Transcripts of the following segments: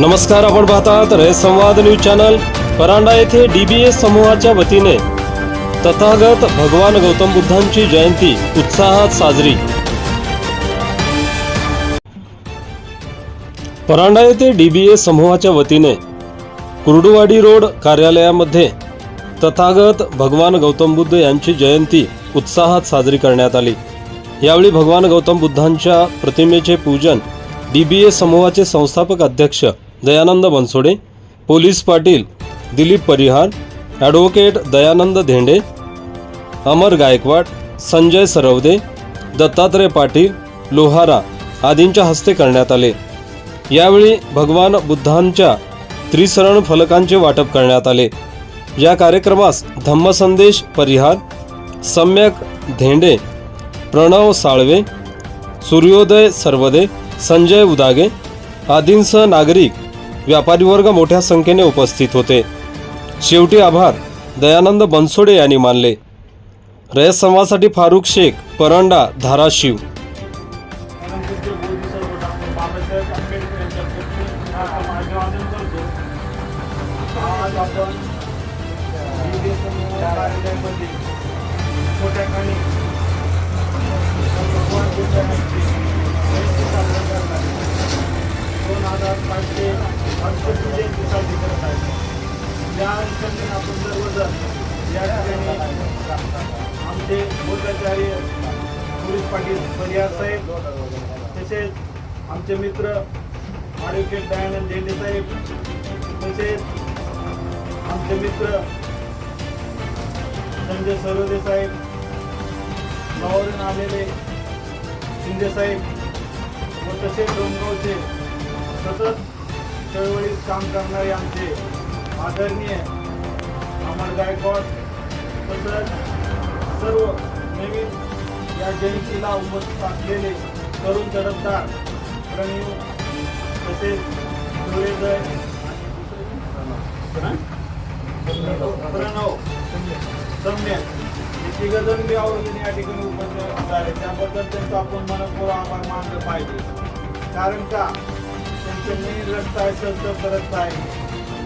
नमस्कार आपण पाहतात रय संवाद न्यूज चॅनल. परांडा येथे डीबीएस समूहाच्या वतीने तथागत भगवान गौतम बुद्धांची जयंती उत्साहात साजरी. परांडा येथे डीबीएस समूहाच्या वतीने कुर्डुवाडी रोड कार्यालयामध्ये तथागत भगवान गौतम बुद्ध यांची जयंती उत्साहात साजरी करण्यात आली. यावेळी भगवान गौतम बुद्धांच्या प्रतिमेचे पूजन डी बी ए समूहाचे संस्थापक अध्यक्ष दयानंद बनसोडे पोलीस पाटील दिलीप परिहार ॲडव्होकेट दयानंद धेंडे अमर गायकवाड संजय सरवदे दत्तात्रय पाटील लोहारा आदींच्या हस्ते करण्यात आले. यावेळी भगवान बुद्धांच्या त्रिसरण फलकांचे वाटप करण्यात आले. या कार्यक्रमास धम्मसंदेश परिहार सम्यक धेंडे प्रणव साळवे सूर्योदय सर्वदे संजय उदागे आदींसह नागरिक व्यापारी वर्ग मोठ्या संख्येने उपस्थित होते. शेवटी आभार दयानंद बनसोडे यांनी मानले. रयत संवादसाठी फारुख शेख परंडा धाराशिव. दोन हजार पाचशे अडुसष्ट जयंती साजरी करत आहे या अनुषंगाने आपण सर्वजण या ठिकाणी आमचे बोधाचार्य पोलीस पाटील परिहार साहेब तसेच आमचे मित्र ॲडव्होकेट दयानंद धेंडे साहेब तसेच आमचे मित्र संजय सरोदे साहेब गावावरून आलेले शिंदे साहेब व तसेच डोंगगावचे सतत चळवळीत काम करणारे आमचे आदरणीय अमर गायकवाड तसंच सर्व नवीन या जयंतीला उपस्थित असलेले तरुण तरफदार प्रणीव तसेच सूर्योदय प्रणव. सम्यक तिघजण बी आवडून या ठिकाणी उपस्थित झाले त्याबद्दल त्यांचा आपण मनपूर्वक आभार मानलं पाहिजे. कारण का? त्यांचं मेन रस्ता आहे सत्य करत आहे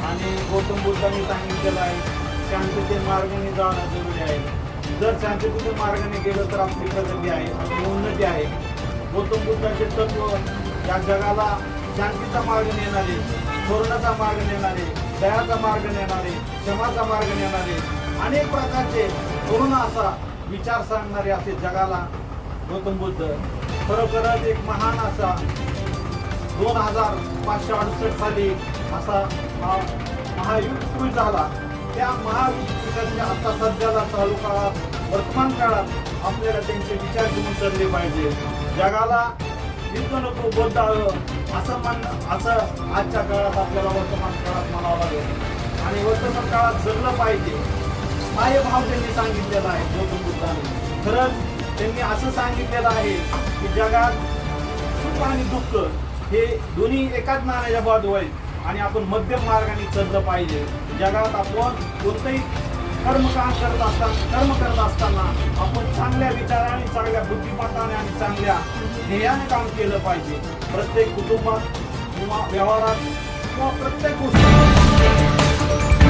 आणि गौतम बुद्धांनी सांगितलेलं आहे शांतते मार्गाने जाणं जरुरी आहे. जर शांततेच्या मार्गाने गेलं तर आपली प्रगती आहे आपली उन्नती आहे. गौतम बुद्धाचे तत्व या जगाला शांतीचा मार्ग नेणारे धोरणाचा मार्ग नेणारे दयाचा मार्ग नेणारे क्षमाचा मार्ग नेणारे अनेक प्रकारचे करुणा असा विचार सांगणारे असे जगाला गौतम बुद्ध खरोखरच एक महान असा दोन हजार पाचशे अडुसष्ट साली असा हा महायुद्ध सुरू झाला. त्या महायुद्धाने आता सध्याला चालू काळात वर्तमान काळात आपल्याला त्यांचे विचार घेऊन चालले पाहिजे. जगाला युद्ध नको बोलतावं असं म्हण असं आजच्या काळात आपल्याला वर्तमान काळात म्हणावं लागेल. आणि वर्तमान काळात जगलं पाहिजे. हा हे भाव त्यांनी सांगितलेला आहे गौतम बुद्धाने. खरंच त्यांनी असं सांगितलेलं आहे की जगात सुख आणि दुःख हे दोन्ही एकाच नाण्याच्या बाजू आहेत आणि आपण मध्यम मार्गाने चाललं पाहिजे. जगात आपण कोणतंही कर्म काम करत असताना कर्म करत असताना आपण चांगल्या विचाराने चांगल्या बुद्धिमत्ताने आणि चांगल्या ध्येयाने काम केलं पाहिजे. प्रत्येक कुटुंबात किंवा व्यवहारात किंवा प्रत्येक गोष्टी